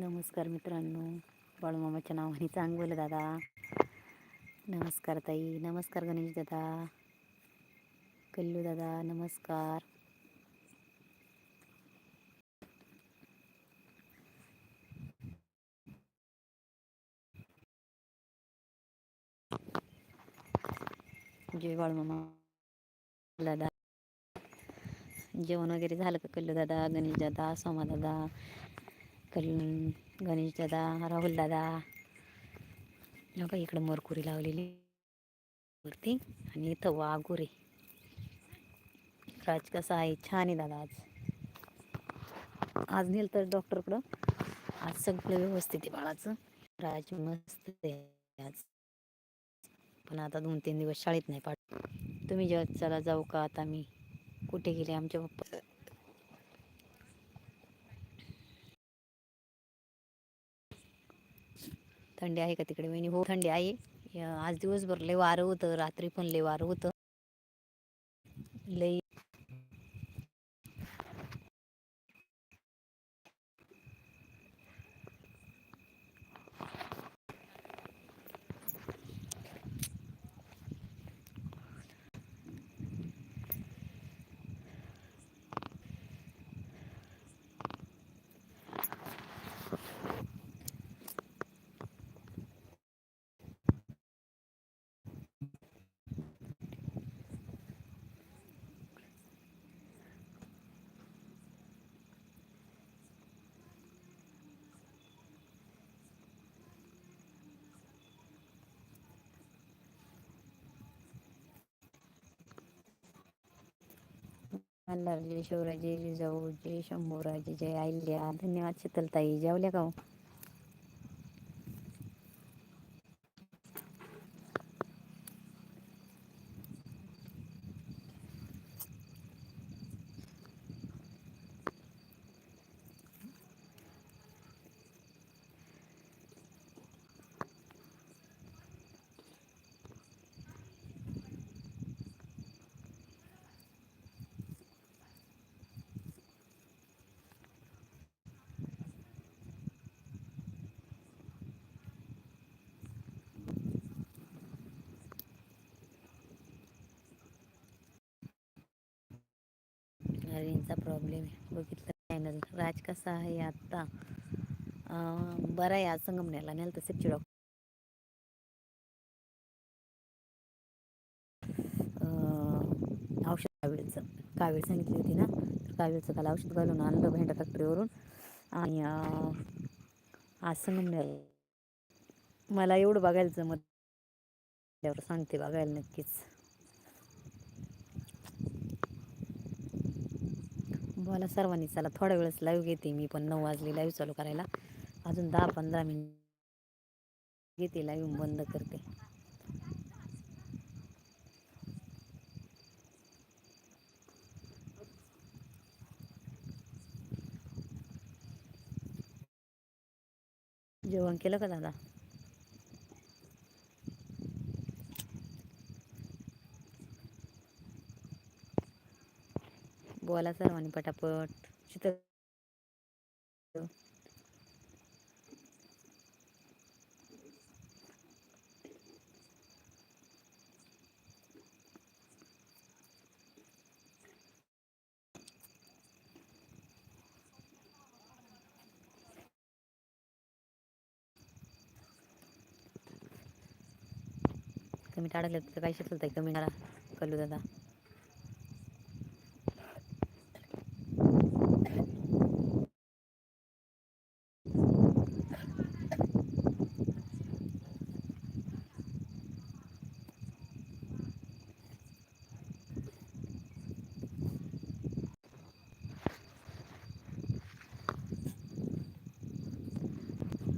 नमस्कार मित्रांनो बाळूमामाच्या नावाने चांगलं दादा. नमस्कार ताई नमस्कार गणेश दादा. कल्लू दादा नमस्कार. जय बाळूमामा. दादा. जेवण वगैरे झालं का कल्लू दादा गणेश दादा सोमा दादा? गणेश दादा राहुल दादा बघा इकडं मरकुरी लावलेली. वरती आणि इथं वाघुरे. राज कसा आहे? छान आहे दादा आज. आज नेल तर डॉक्टरकडं. आज सगळं व्यवस्थित आहे बाळाचं. राज मस्त आहे आज. पण आता दोन तीन दिवस शाळेत नाही पाठ तुम्ही जेव्हा चला जाऊ का आता मी? कुठे गेले आमच्या पप्पा? थंडी आहे का तिकडे? वहिनी हो थंडी आहे. आज दिवसभर लय वारं होतं रात्री पण लय वारं होतं. लई लय मल्हारजी शिवराजी जिजाऊ जय शंभूराजी जय आईल्या धन्यवाद शीतलताई जेवल्या का हो? रेंजचा प्रॉब्लेम आहे. बघितलं चॅनल राज कसा आहे आत्ता अं, बरा आहे आज संगमनेरला नेलं तर चिडॉक डॉक्टर औषध कावीळचं. कावीळ सांगितली होती ना? तर कावीळचं काल औषध घालून आणलं भेंडा फॅक्टरीवरून आणि आज संगमनेर मला एवढं बघायला जमत सांगते बघायला नक्कीच. बोला सर्वांनी चला थोड्या वेळेस लाईव्ह घेते मी पण नऊ वाजले लाईव्ह चालू करायला. अजून दहा पंधरा मिनिट घेते लाईव्ह बंद करते. जेवण केलं का दादा? बोला सर्वांनी पटापट. शीतल कमी अडकलं तर काही शिकलं कमी करा कलू दादा.